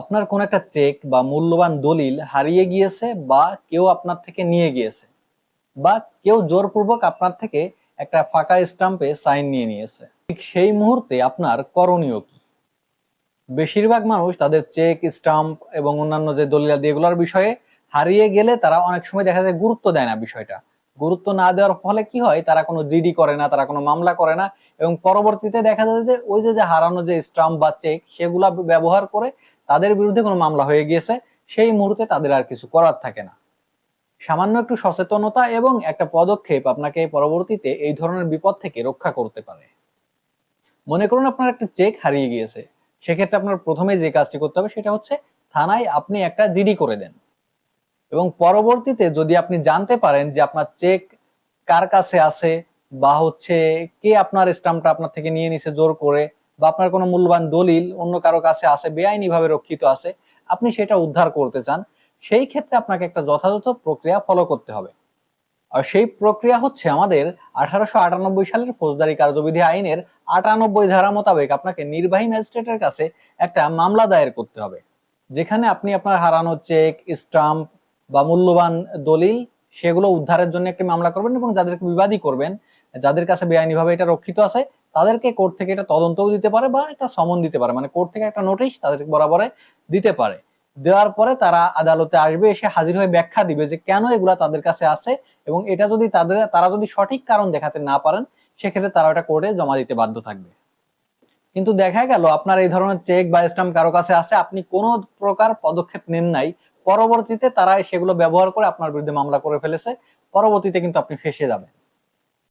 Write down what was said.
আপনার কোন একটা চেক বা মূল্যবান দলিল হারিয়ে গিয়েছে বা কেউ আপনার থেকে নিয়ে গিয়েছে বা কেউ জোরপূর্বক আপনার থেকে একটা ফাঁকা স্টাম্পে সাইন নিয়ে নিয়েছে। ঠিক সেই মুহূর্তে আপনার করণীয় কি? বেশিরভাগ মানুষ তাদের চেক স্টাম্প এবং অন্যান্য যে দলিল দলিলাদি এগুলোর বিষয়ে হারিয়ে গেলে তারা অনেক সময় দেখা যায় গুরুত্ব দেয় না বিষয়টা। গুরুত্ব না দেওয়ার ফলে কি হয়? তারা কোনো জিডি করে না, তারা কোনো মামলা করে না এবং পরবর্তীতে দেখা যায় যে ওই যে হারানো যে স্টাম্প বা চেক, সেগুলা ব্যবহার করে তাদের বিরুদ্ধে কোনো মামলা হয়ে গিয়েছে। সেই মুহূর্তে তাদের আর কিছু করার থাকে না। সামান্য একটু সচেতনতা এবং একটা পদক্ষেপ আপনাকে পরবর্তীতে এই ধরনের বিপদ থেকে রক্ষা করতে পারে। মনে করুন আপনার একটা চেক হারিয়ে গিয়েছে। সেক্ষেত্রে আপনার প্রথমে যে কাজটি করতে হবে সেটা হচ্ছে, থানায় আপনি একটা জিডি করে দেন। এবং পরবর্তীতে যদি আপনি জানতে পারেন যে আপনার চেক কার কাছে আছে বা হচ্ছে কে আপনার স্টাম্পটা আপনার থেকে নিয়ে নিছে জোর করে বা আপনার কোনো মূল্যবান দলিল অন্য কারও কাছে আছে বেআইনি ভাবে রক্ষিত আছে, আপনি সেটা উদ্ধার করতে চান, সেই ক্ষেত্রে আপনাকে একটা যথাযথ প্রক্রিয়া ফলো করতে হবে। আর সেই প্রক্রিয়া হচ্ছে আমাদের আঠারোশো আটানব্বই সালের ফৌজদারি কার্যবিধি আইনের আটানব্বই ধারা মোতাবেক আপনাকে নির্বাহী ম্যাজিস্ট্রেটের কাছে একটা মামলা দায়ের করতে হবে, যেখানে আপনি আপনার হারানো চেক, স্টাম্প বা মূল্যবান দলিল, সেগুলো উদ্ধারের জন্য একটি মামলা করবেন এবং যাদেরকে বিবাদী করবেন, যাদের কাছে বেআইনিভাবে এটা রক্ষিত আছে, তাদেরকে কোর্ট থেকে এটা তদন্তও দিতে পারে বা একটা সমন দিতে পারে। মানে কোর্ট থেকে একটা নোটিশ তাদের বরাবরে দিতে পারে। দেওয়ার পরে তারা আদালতে আসবে, এসে হাজির হয়ে ব্যাখ্যা দিবে যে কেন এগুলা তাদের কাছে আছে এবং এটা যদি তাদের, তারা যদি সঠিক কারণ দেখাতে না পারেন, সেক্ষেত্রে তারা এটা কোর্টে জমা দিতে বাধ্য থাকবে। কিন্তু দেখা গেল, আপনার এই ধরনের চেক বা স্টাম্প কারও কাছে আছে, আপনি কোনো প্রকার পদক্ষেপ নেন নাই পরবর্তীতে তারা সেগুলো ব্যবহার করে আপনার বিরুদ্ধে মামলা করে ফেলেছে। পরবর্তীতে কিন্তু আপনি ফেঁসে যাবেন।